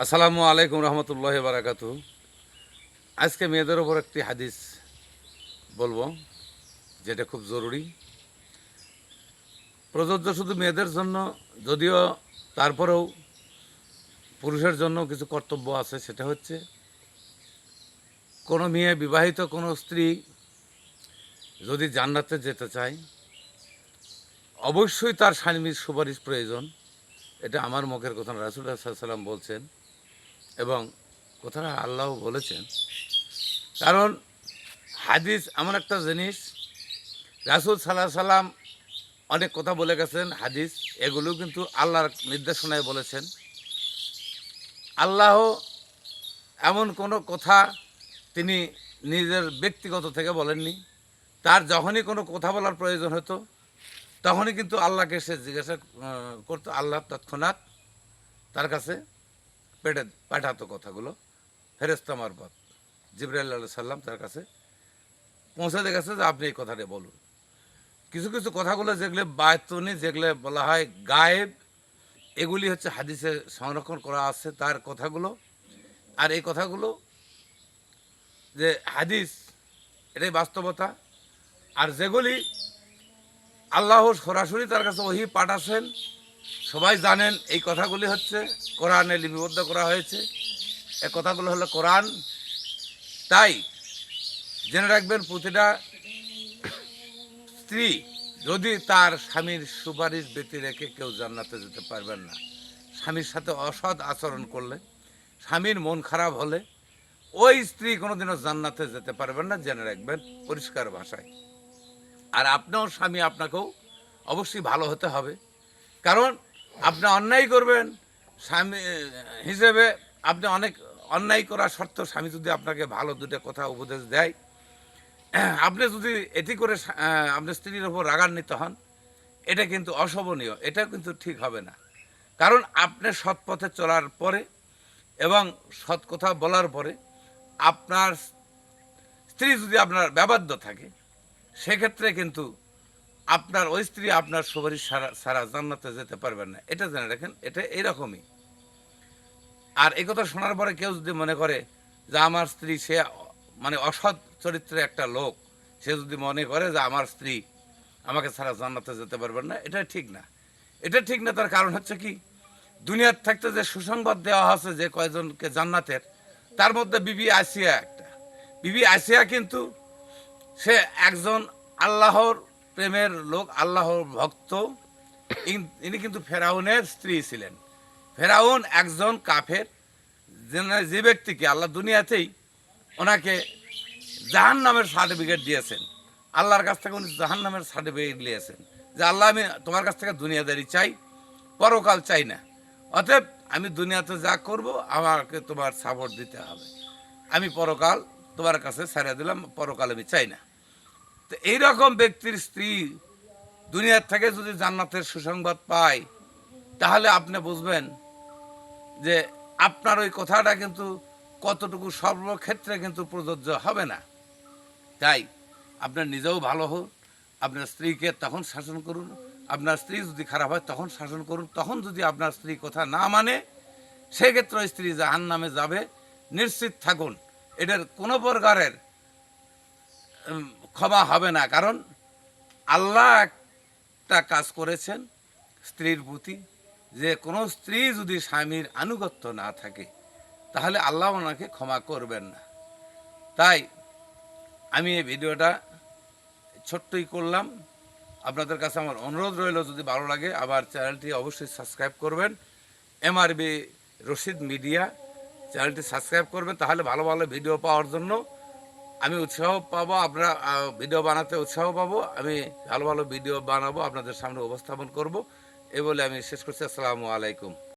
আসসালামু আলাইকুম রহমতুল্লাহ বারাকাতু। আজকে মেয়েদের ওপর একটি হাদিস বলব, যেটা খুব জরুরি। প্রযোজ্য শুধু মেয়েদের জন্য, যদিও তারপরেও পুরুষের জন্য কিছু কর্তব্য আছে, সেটা হচ্ছে কোনো মেয়ে বিবাহিত কোনো স্ত্রী যদি জান্নাতে যেতে চায়, অবশ্যই তার স্বামীর সুপারিশ প্রয়োজন। এটা আমার মুখের কথা রাসুল্লাহ সাল্লাম বলছেন এবং কথাটা আল্লাহ বলেছেন। কারণ হাদিস এমন একটা জিনিস, রাসুল সাল্লাহ সাল্লাম অনেক কথা বলে গেছেন হাদিস এগুলো কিন্তু আল্লাহর নির্দেশনায় বলেছেন। আল্লাহ এমন কোনো কথা তিনি নিজের ব্যক্তিগত থেকে বলেননি। তার যখনই কোনো কথা বলার প্রয়োজন হতো, তখনই কিন্তু আল্লাহকে সে জিজ্ঞাসা করতো, আল্লাহ তৎক্ষণাৎ তার কাছে পেটে পাঠাতো কথাগুলো। ফেরেস্তা মারফত আল্লাহ সাল্লাম তার কাছে পৌঁছাতে গেছে যে আপনি এই কথাটা বলুন। কিছু কিছু কথাগুলো যেগুলো বায়তনি, যেগুলো বলা হয় গায়েব, এগুলি হচ্ছে হাদিসে সংরক্ষণ করা আছে তার কথাগুলো। আর এই কথাগুলো যে হাদিস, এটাই বাস্তবতা। আর যেগুলি আল্লাহ সরাসরি তার কাছে ওহি পাঠাচ্ছেন সবাই জানেন এই কথাগুলি হচ্ছে, কোরআনে লিপিবদ্ধ করা হয়েছে। এই কথাগুলো হলো কোরআন। তাই, জেনে রাখবেন প্রতিটা স্ত্রী যদি তার স্বামীর সুপারিশ ব্যতি রেখে কেউ জান্নাতে যেতে পারবেন না, স্বামীর সাথে অসৎ আচরণ করলে, স্বামীর মন খারাপ হলে, ওই স্ত্রী কোনোদিনও জান্নাতে যেতে পারবেন না, জেনে রাখবেন পরিষ্কার ভাষায়। আর আপনার স্বামী, আপনাকেও অবশ্যই ভালো হতে হবে। কারণ আপনি অন্যায় করবেন, স্বামী, হিসেবে আপনি অনেক অন্যায় করা সত্ত্বেও স্বামী যদি আপনাকে ভালো দুটো কথা উপদেশ দেয়, আপনি যদি এটি করে আপনার স্ত্রীর ওপর রাগান্বিত হন, এটা কিন্তু অশোভনীয় এটা কিন্তু ঠিক হবে না। কারণ আপনি সৎ পথে চলার পরে এবং সৎ কথা বলার পরে আপনার স্ত্রী যদি আপনার ব্যবাধ্য থাকে, সেক্ষেত্রে কিন্তু আপনার ওই স্ত্রী আপনার সুপারিশ সারা সারা জান্নাতে যেতে পারবেন না। এটা জেনে রাখেন, এটা এইরকমই আর এই কথা শোনার পরে কেউ যদি মনে করে যে আমার স্ত্রী সে মানে অসৎ চরিত্রে একটা লোক, সে যদি মনে করে যে আমার স্ত্রী আমাকে ছাড়া জান্নাতে যেতে পারবেন না, এটা ঠিক না। এটা ঠিক না, তার কারণ হচ্ছে কি, দুনিয়ার থাকতে যে সুসংবাদ দেওয়া হচ্ছে যে কয়জনকে জান্নাতের, তার মধ্যে বিবি আসিয়া একটা। বিবি আসিয়া কিন্তু সে একজন আল্লাহর প্রেমের লোক, আল্লাহর ভক্ত। ইন- কিন্তু ফেরাউনের স্ত্রী ছিলেন। ফেরাউন একজন কাফের যে- ব্যক্তিকে আল্লাহ দুনিয়াতেই ওনাকে জাহান নামের সার্টিফিকেট দিয়েছেন। আল্লাহর কাছ থেকে উনি জাহান নামের সার্টিফিকেট নিয়েছেন। যে আল্লাহ, আমি তোমার কাছ থেকে দুনিয়াদারি চাই, পরকাল চাই না। অতএব আমি দুনিয়াতে যা করব, আমাকে তোমার সাপোর্ট দিতে হবে। আমি পরকাল তোমার কাছে ছেড়ে দিলাম, পরকাল আমি চাই না। তো এইরকম ব্যক্তির স্ত্রী দুনিয়ার থেকে যদি জান্নাতের সুসংবাদ পায়, তাহলে আপনি বুঝবেন যে আপনার ওই কথাটা কিন্তু কতটুকু সর্বক্ষেত্রে কিন্তু প্রযোজ্য হবে না। তাই আপনার নিজেও ভালো হোক, আপনার স্ত্রীকে তখন শাসন করুন, আপনার স্ত্রী যদি খারাপ হয় তখন শাসন করুন, তখন যদি আপনার স্ত্রী কথা না মানে সেক্ষেত্রে স্ত্রী জাহান নামে যাবে। নিশ্চিত থাকুন, এটার কোনো প্রকারের ক্ষমা হবে না, কারণ আল্লাহ একটা কাজ করেছেন স্ত্রীর প্রতি। যে কোনো স্ত্রী যদি স্বামীর আনুগত্য না থাকে, তাহলে আল্লাহ ওনাকে ক্ষমা করবেন না। তাই আমি এই ভিডিওটা ছোট্টই করলাম। আপনাদের কাছে আমার অনুরোধ রইল, যদি ভালো লাগে আবার চ্যানেলটি অবশ্যই সাবস্ক্রাইব করবেন। এমআরবি রশিদ মিডিয়া, চ্যানেলটি সাবস্ক্রাইব করবেন, তাহলে ভালো ভালো ভিডিও পাওয়ার জন্য আমি উৎসাহ পাবো, আপনারা ভিডিও বানাতে উৎসাহ পাবো। আমি ভালো ভালো ভিডিও বানাবো, আপনাদের সামনে উপস্থাপন করব। এ বলে আমি শেষ করছি। আসসালামু আলাইকুম।